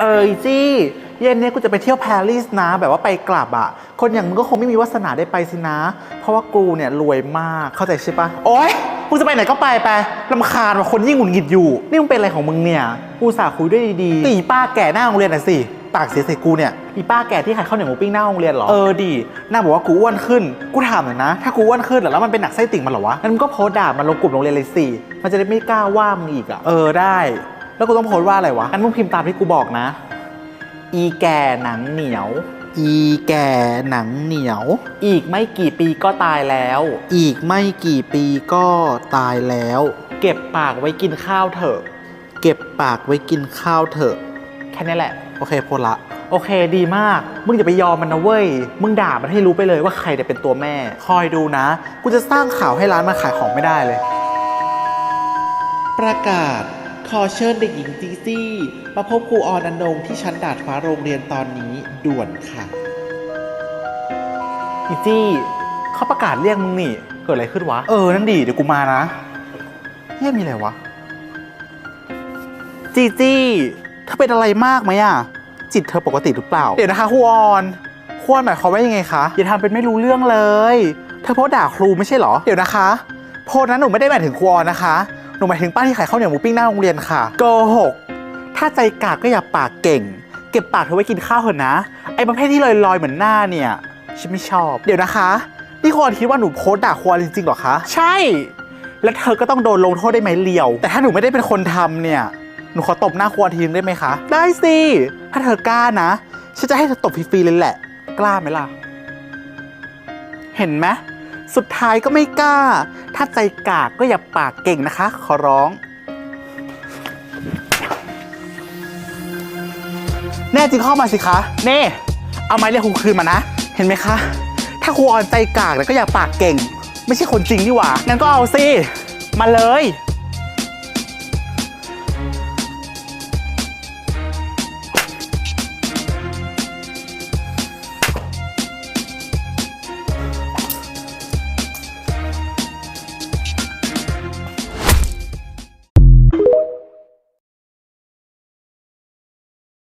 เอ้ยจี้เย็นนี้กูจะไปเที่ยวปารีสนะ แบบว่าไปกลับอะคนอย่างมึงก็คงไม่มีวาสนาได้ไปสินะ เพราะว่ากูเนี่ยรวยมากเข้าใจใช่ปะโอ๊ยกูจะไปไหนก็ไปไปลำคาญว่าคนยิ่งหงุดหงิดอยู่ นี่มึงเป็นอะไรของมึงเนี่ยกูสาคุยด้วยดีๆตีป้าแก่หน้าโรงเรียนน่ะสิปากเสียใส่กูเนี่ยอีป้าแก่ที่ขายข้าวเหนียวหมูปิ้งหน้าโรงเรียนเหรอเออดีน่าบอกว่ากูอ้วนขึ้น กูถามหน่อยนะ ถ้ากูอ้วนขึ้นแล้วมันเป็นหนักไส้ติ่งมันเหรอวะงั้นมึงก็โพสด่ามันลงกลุ่มโรงเรียนเลยสิมันจะได้ไม่กล้าว่ามึงอีกอะเออได้ แล้วกูต้องโพสต์ว่าอะไรวะงั้นมึงพิมพ์ตามที่กูบอกนะ อีแก่หนังเหนียว อีแก่หนังเหนียว อีกไม่กี่ปีก็ตายแล้ว อีกไม่กี่ปีก็ตายแล้ว เก็บปากไว้กินข้าวเถอะ เก็บปากไว้กินข้าวเถอะ แค่นี้แหละ โอเคโพสต์ละ โอเคดีมาก มึงอย่าไปยอมมันนะเว้ย มึงด่ามันให้รู้ไปเลยว่าใครเนี่ยเป็นตัวแม่ คอยดูนะ กูจะสร้างข่าวให้ร้านมันขายของไม่ได้เลย ประกาศ ขอเชิญเด็กหญิงจีจี้มาพบครูออนอนงที่ชั้นดาดฟ้าโรงเรียนตอนนี้ด่วนค่ะอีจี้เขาประกาศเรียกมึงนี่ เกิดอะไรขึ้นวะ เออ นั่นดีเดี๋ยวกูมานะเฮียมีอะไรวะ จีจี้เธอเป็นอะไรมากไหมอะจิตเธอปกติหรือเปล่า เดี๋ยวนะคะครูออนครูออนหมายความว่ายังไงคะ อย่าทำเป็นไม่รู้เรื่องเลย เธอโพสต์ด่าครูไม่ใช่เหรอ เดี๋ยวนะคะ โพสต์นั้นหนูไม่ได้หมายถึงครูออนนะคะ หนูหมายถึงป้าที่ขายข้าวเหนียวหมูปิ้งหน้าโรงเรียนค่ะโกหกถ้าใจกากก็อย่าปากเก่ง เก็บปากเธอไว้กินข้าวเถอะนะ ไอ้ประเภทที่ลอยๆเหมือนหน้าเนี่ยฉันไม่ชอบ เดี๋ยวนะคะ นี่ควรคิดว่าหนูโพสต์ด่าควรจริงๆหรอคะ ใช่ แล้วเธอก็ต้องโดนลงโทษได้ไหมเลียว แต่ถ้าหนูไม่ได้เป็นคนทำเนี่ย หนูขอตบหน้าควรทีนึงได้ไหมคะ ได้สิ ถ้าเธอกล้านะ ฉันจะให้เธอตบฟรีๆเลยแหละ กล้าไหมล่ะ เห็นไหม สุดท้ายก็ไม่กล้า ถ้าใจกากก็อย่าปากเก่งนะคะ ขอร้อง แน่จริงเข้ามาสิคะ เน่เอาไม้เรียกครูคืนมานะ เห็นไหมคะ ถ้าครูออนใจกากแล้วก็อย่าปากเก่ง ไม่ใช่คนจริงนี่หว่างั้นก็เอาสิ มาเลย